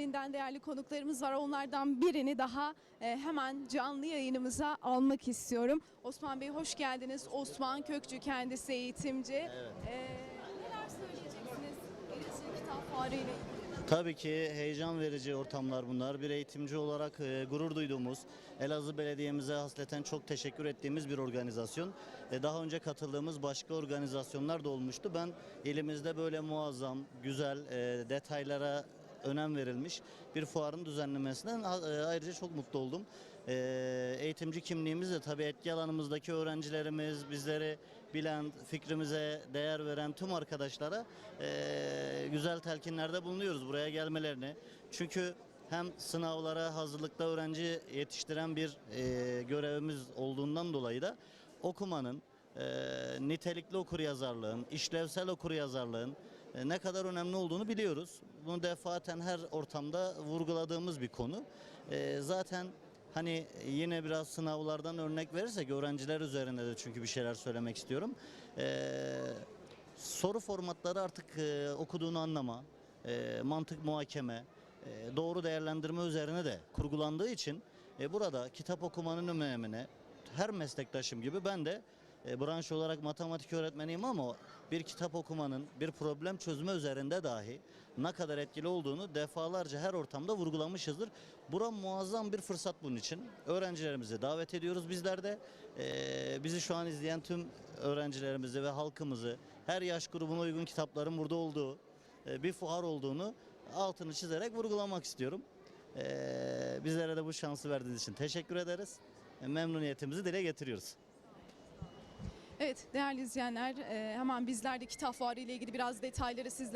Birbirinden değerli konuklarımız var. Onlardan birini daha e, hemen canlı yayınımıza almak istiyorum. Osman Bey hoş geldiniz. Osman Kökçü kendisi eğitimci. E, neler söyleyeceksiniz? Gelişim Kitap Fuarı ile ilgili. Tabii ki heyecan verici ortamlar bunlar. Bir eğitimci olarak e, gurur duyduğumuz, Elazığ Belediye'mize hasleten çok teşekkür ettiğimiz bir organizasyon. E, daha önce katıldığımız başka organizasyonlar da olmuştu. Ben elimizde böyle muazzam, güzel, e, detaylara önem verilmiş bir fuarın düzenlemesinden e, ayrıca çok mutlu oldum. E, eğitimci kimliğimiz de tabii etki alanımızdaki öğrencilerimiz, bizleri bilen, fikrimize değer veren tüm arkadaşlara e, güzel telkinlerde bulunuyoruz buraya gelmelerini. Çünkü hem sınavlara hazırlıkta öğrenci yetiştiren bir görevimiz olduğundan dolayı da okumanın, e, nitelikli okuryazarlığın, işlevsel okuryazarlığın ne kadar önemli olduğunu biliyoruz. Bunu defaten her ortamda vurguladığımız bir konu. E, zaten hani yine biraz sınavlardan örnek verirsek öğrenciler üzerinde de çünkü bir şeyler söylemek istiyorum. E, soru formatları artık e, okuduğunu anlama, e, mantık muhakeme, e, doğru değerlendirme üzerine de kurgulandığı için e, burada kitap okumanın önemine her meslektaşım gibi ben de e, branş olarak matematik öğretmeniyim ama bir kitap okumanın bir problem çözme üzerinde dahi ne kadar etkili olduğunu defalarca her ortamda vurgulamışızdır. Bura muazzam bir fırsat bunun için. Öğrencilerimizi davet ediyoruz bizler de. E, bizi şu an izleyen tüm öğrencilerimizi ve halkımızı her yaş grubuna uygun kitapların burada olduğu e, bir fuar olduğunu altını çizerek vurgulamak istiyorum. E, bizlere de bu şansı verdiğiniz için teşekkür ederiz. E, Memnuniyetimizi dile getiriyoruz. Evet değerli izleyenler e, hemen bizler de kitap fuarı ile ilgili biraz detayları sizler